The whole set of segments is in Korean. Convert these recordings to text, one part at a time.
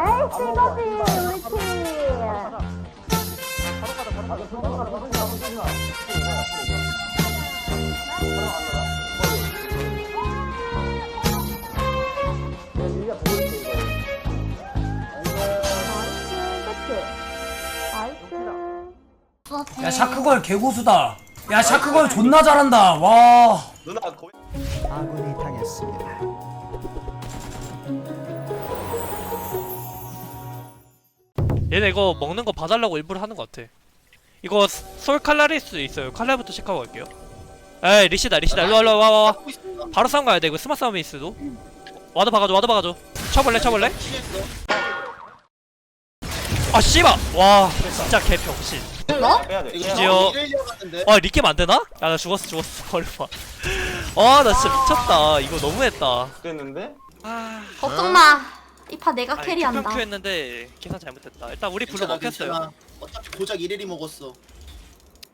나이스 이거지 우리 팀. 나이스. 야 샤크걸 개고수다 야 샤크걸 존나 잘한다 와 누나 거의 아군이 당했습니다. 얘네 이거 먹는 거 봐달라고 일부러 하는 것 같아. 이거 솔 칼라리스 있어요. 칼날부터 체크하고 갈게요. 에이 리시다 리시다 일로 와 일로 와 와 와. 바로 싸움 가야 돼 이거 스마 싸움이 있어도. 와도 박아줘 와도 박아줘. 쳐볼래 쳐볼래? 아 씨발 와 진짜 개병신. 빼야 돼. 드디어 와 리겜 안 되나? 야나 죽었어 죽었어 걸마. 아나 진짜 미쳤다 이거 너무했다. 됐는데? 아 걱정 마. 이 파 내가 캐리한다. 큐 했는데 계산 잘못했다. 일단 우리 불러 괜찮아, 먹혔어요. 괜찮아. 어차피 고작 1일이 먹었어.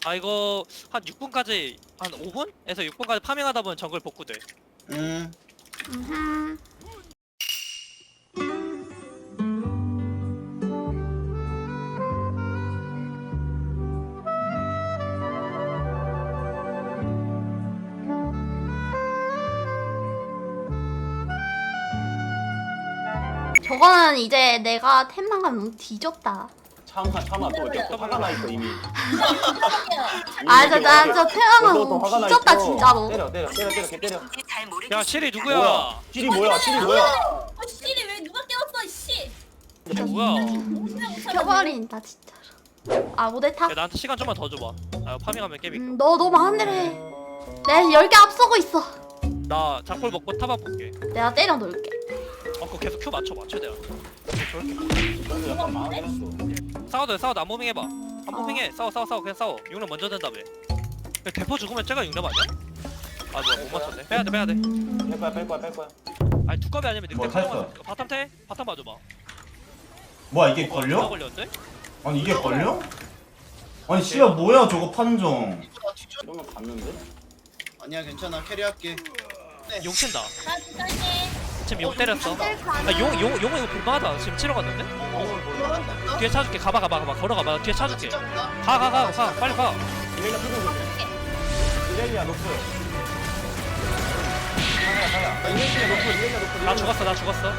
아 이거 한 6분까지 한 5분에서 6분까지 파밍하다 보면 정글 복구돼. 음. 음흠. 저거는 이제 내가 템만 가면 너무 뒤졌다. 참아 참아 또 이렇게 또 화가 나 있어 이미. 아, 저, 나, 저나 뒤졌다. 진짜로. 때려 때려 때려 때려 걔 때려. 야 실이 누구야? 찔이 뭐야? 찔이 뭐야? 어, 씨리 왜 누가 깨웠어, 씨. 이게 뭐야? 켜버린다, 진짜로. 아, 모델탑? 야 나한테 시간 좀만 더 줘봐. 아 파밍하면 게임. 음, 너 대를 해. 내가 10개 앞서고 있어. 나 작골 먹고 타박 볼게. 내가 때려 놓을게. 어 그거 계속 큐 맞춰 맞춰야 돼. 저렇게 나도 약간 망했어. 싸워도 돼 싸워도 안 무빙 해봐. 안 무빙 해. 싸워 싸워 싸워 그냥 싸워. 육렙 먼저 된다며. 야, 대포 죽으면 쟤가 육렙 아니야? 아 뭐야 못 맞췄네. 빼야 돼 빼야 돼. 뺄 거야 뺄 거야 뺄 거야. 아니 두꺼비 아니면 늑대 뭐, 가져가. 바텀 태 바텀 봐줘봐. 뭐야 이게 누가 걸려? 걸렸는데? 아니 이게 걸려? 아니 씨야 뭐야 저거 판정 이러면 갔는데? 아니야, 괜찮아. 캐리할게. 용 친다. 나 진짜네. 지금 용 때렸어. 아용 용 용 이거 불만하다. 지금 치러 갔는데? 어, 뒤에 차줄게. 가봐 가봐 가봐. 걸어가봐. 뒤에 차줄게. 가 가 가 가. 빨리 가. 이렐리아 있어. 이렐리아 노플. 사야 사야. 아, 이렐리아 노플 이렐리아 노플. 나 죽었어 나 죽었어.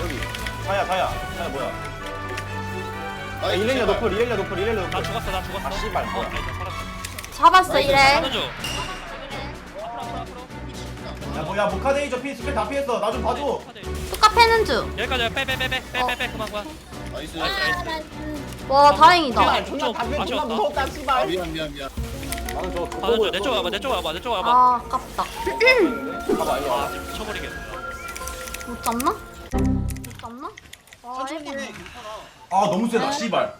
여기. 사야 사야. 사야 뭐야? 아, 아, 이렐리아 노플 이렐리아 노플 이렐리아 노플. 나 죽었어 나 죽었어. 아, 씨발, 어, 뭐야. 잡았어, 이래. 야 뭐야 모카데이저 피 스킬 다 피했어 나 좀 봐줘 뚜까 패는 중. 여기까지 빼빼빼빼빼빼빼 그만 그만. 나이스. 나이스 나이스. 와, 다행이다. 아, 좀 아쉬웠다. 아, 미안, 미안, 미안. 나는 저 가는 중. 내쪽 와봐 내쪽 와봐 내쪽 와봐. 아, 아깝다. 봐봐 이거. 아 지금 미쳐버리겠네. 못 잡나? 못 잡나? 아, 천천히 해. 해보자. 괜찮아. 아 너무 세다 씨발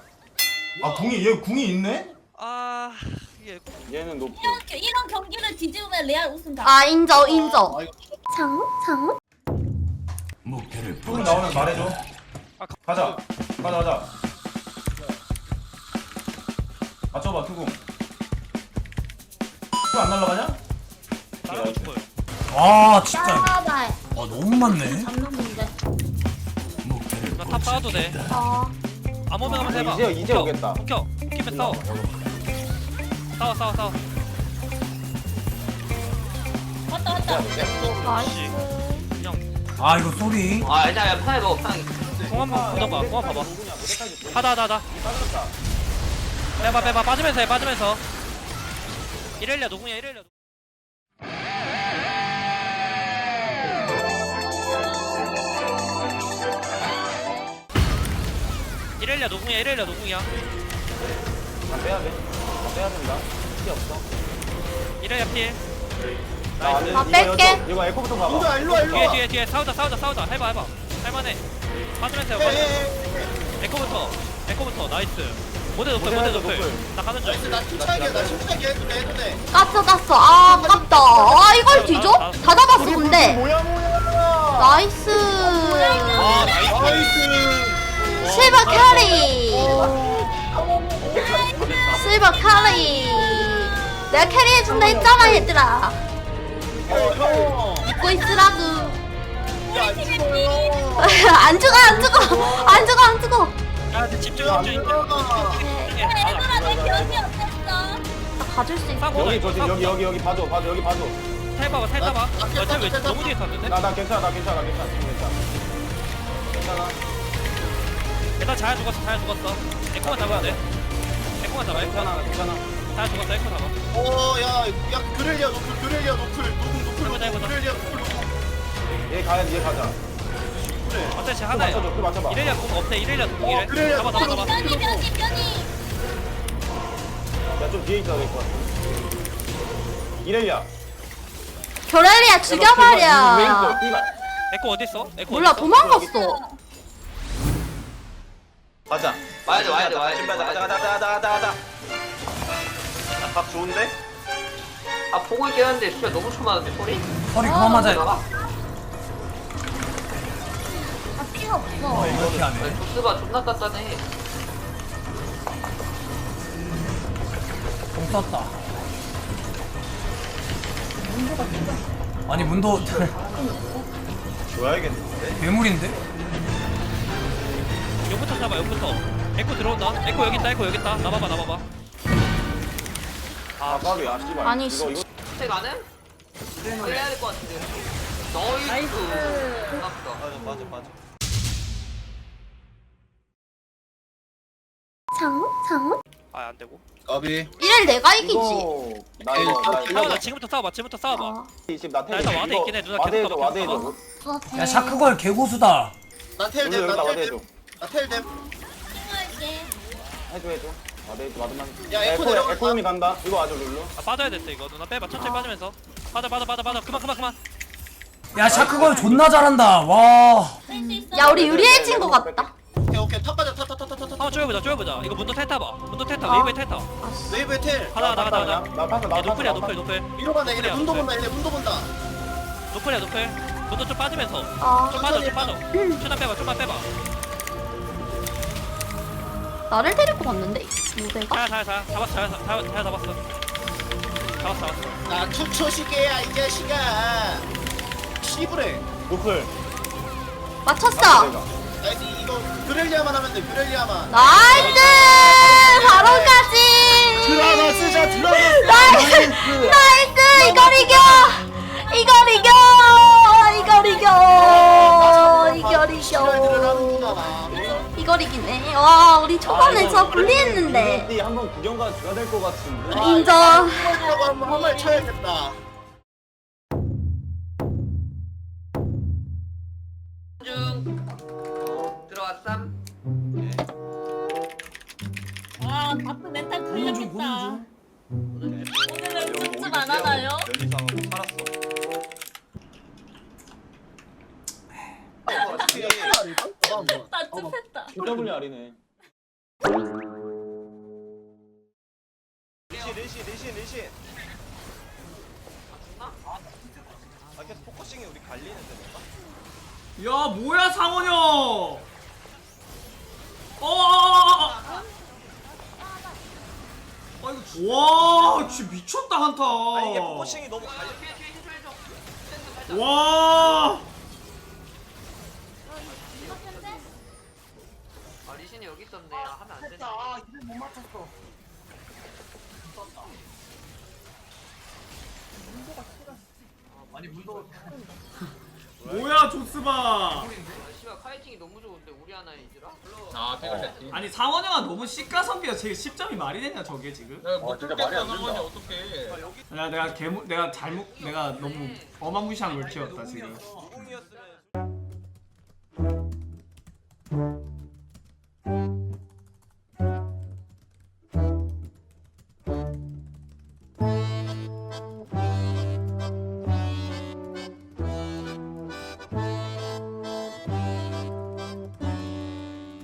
아 궁이 얘 궁이 있네? 아 이게 얘는 노플. 이렇게 이런 경기를 뒤집으면 레알 우승 다. 아, 인정, 인정. 아, 이거 장우? 장우? 궁 나오면 말해줘 아, 가- 가자 가자 가자 맞춰봐 투궁 투안 날라가냐? 나가고 싶어요. 아 진짜 짜발. 와 너무 많네 잡는. 나탑 싸워도 돼. 아, 아무 면 한번 해봐. 이제- 이제 켜, 오겠다. 싸워. 싸워 싸워 싸워. 왔다 왔다. 나이스. 그냥 아 이거 쏘리 아 일단 편해 먹어 편공 한번 보던가. 공 한번 봐봐. 하다 하다 하다. 빼봐 빼봐 빠지면서 해 빠지면서. 이렐리아 누구냐. 누구- 이렐리아 누구냐 이렐리아 누구냐. 아, 빼야 돼. 아, 빼야 된다. 피 없어. 필. 나 나이스. 아, 뺄게. 이거, 이거 에코부터 봐봐. 일로와, 일로와, 일로와. 뒤에 뒤에 뒤에 싸우자 싸우자 싸우자 해봐 해봐 할만해 빠지면서 해봐 해, 해, 해. 에코부터 에코부터 나이스 모델 높여 모델 모델 높여. 높여 나 가는 중 나이스, 나 침착하게, 나 침착하게 해도 돼, 해도 돼. 깠어, 깠어. 아, 아깝다. 아, 이걸 뒤져? 다 잡았어, 근데. 뭐야 뭐야. 나이스. 아 나이스 나이스. 실버 캐리. 실버 캐리. 내가 캐리해준다 했잖아, 얘들아. 어, 형. 믿고 있으라고. 야, 안 죽어요. 안 죽어 안 죽어 안 죽어 안 죽어 야 근데 집중 야, 집중 들어가. 집중해 얘들아 내 기억이 어땠어? 나 가줄 수 있어 싸고 여기 저지 여기 여기 여기 봐줘 봐줘 여기 봐줘 살 봐봐 살 봐봐 아, 아, 야 쟤왜 아, 너무 아, 뒤에 탔는데? 나 나 괜찮아 나 괜찮아 나 괜찮아 지금 괜찮아 괜찮아 일단 잘 죽었어 잘 죽었어 에코만 잡아야 돼 에코만 잡아 에코만 괜찮아 괜찮아 잘 죽었어 에코 잡아 어, 야, 야, 그렐리아 노플, 그렐리아 노플, 노플, 노플, 해보자, 해보자. 그렐리아 노플, 노플. 얘 가야 얘 가자. 어차피 그 하나야? 맞춰줘 그 맞춰봐. 이래야 공 없대 이래야 공 어, 이래? 그래야 잡아 잡아 잡아. 변이 변이 변이. 야 좀 뒤에 있어야 될것 같아 이렐리야 결el이야 죽여버려. 에코 어딨어? 에코 몰라 어딨어? 도망갔어. 가자. 와야 돼, 와야 돼, 와야 돼. 가자 가자 가자 가자 가자 나각 좋은데? 아 보고 있긴 한데 진짜 너무 초마한데 소리? 허리 그만 맞아 나가? 아 피가 없어 이렇게 하네 아니 조스가 존나 단단해 공 썼다 아니 문도 줘야겠는데? 괴물인데? 여기부터 잡아 여기부터 에코 들어온다 에코 여기 있다 에코 여기 있다 나봐봐 나봐봐 아 까비야 씨발 아니, 이거 씨. 이거 제 가는? 해야 될 것 같은데 너이스 아깝다 맞아 맞아 맞아 장어? 장어? 아 안 되고 까비. 이럴 내가 이기지 이거 나 이거 나 싸워봐 이거 지금부터 싸워봐 지금부터 싸워봐 아, 20나나 테리 일단 와드 있긴 해, 누나 계속 가봐. 좋았어 야 샤크걸 개고수다 나텔 룰루 댐, 여기다 나텔 와드해줘 댐. 나텔 댐. 할게. 해줘 해줘 와드해줘 와드만 야, 에코 에코 내려간다. 에코음이 간다. 이거 와줘 룰루. 아 빠져야 됐어 이거. 누나 빼봐. 천천히 빠지면서. 빠져 빠져 빠져 빠져. 그만 그만 그만. 야 샤크걸 존나 잘한다. 와. 야 우리 유리해진 거 같다. 오케이, 오케이. 탑 가자, 탑, 탑, 탑, 탑, 탑, 탑. 한번 쪼여보자 쪼여보자. 이거 문도 탈 타 봐. 문도 탈 타, 아. 웨이브에 탈타 웨이브의 텔. 가자 가자 가자 가자 나 봤어 나얘 봤어 노플이야 나 노플. 노플. 이로 간다, 얘네. 문도. 본다, 얘네. 문도 본다. 노플이야 노플. 문도 좀 빠지면서. 아 좀 빠져 좀 빠져. 좀만 빼봐 좀만 빼봐 나를 데리고 갔는데? 모델가? 잘잘 잘 잡았어 잘, 잘, 잘 잡았어 잡았어. 잡았어 나 투초시계야, 이 자식아. 씨부래. 노플. 맞췄어. 나이스, 이거 그렐리아만 하면 돼, 그렐리아만. 나이스! 바로까지! 드라마 쓰자, 드라마. 나이스! 나이스! 이걸 이겨! 이걸 이겨! 이걸 이겨! 이걸 이겨 이걸 이기네 와 우리 초반에 저 불리했는데. 한번 구경 가줘야 될 것 같은데. 인정. 이거라고 한번 쳐야겠다. 중. 들어왔삼 와 바트 멘탈 풀렸겠다. WR이네. 리신 리신 리신 리신 아 계속 포커싱이 우리 갈리는데 뭔가? 야 뭐야 상원이 형! 어! 아이고 와 진짜 미쳤다 한타. 아니 이게 포커싱이 너무 해줘 와 아 리신이 여기 있었네 아, 하면 안 되네. 뭐야 조스바! 아 씨발 카이팅이 너무 좋은데 우리 하나 이즈라? 아 아니 상원이 형아 너무 시가선비야 제 10점이 말이 되냐 저게 지금? 어 진짜 말이 안 된다. 야 내가 개무 내가 잘못 내가 너무 어마무시한 걸 키웠다 지금. 무공이었으면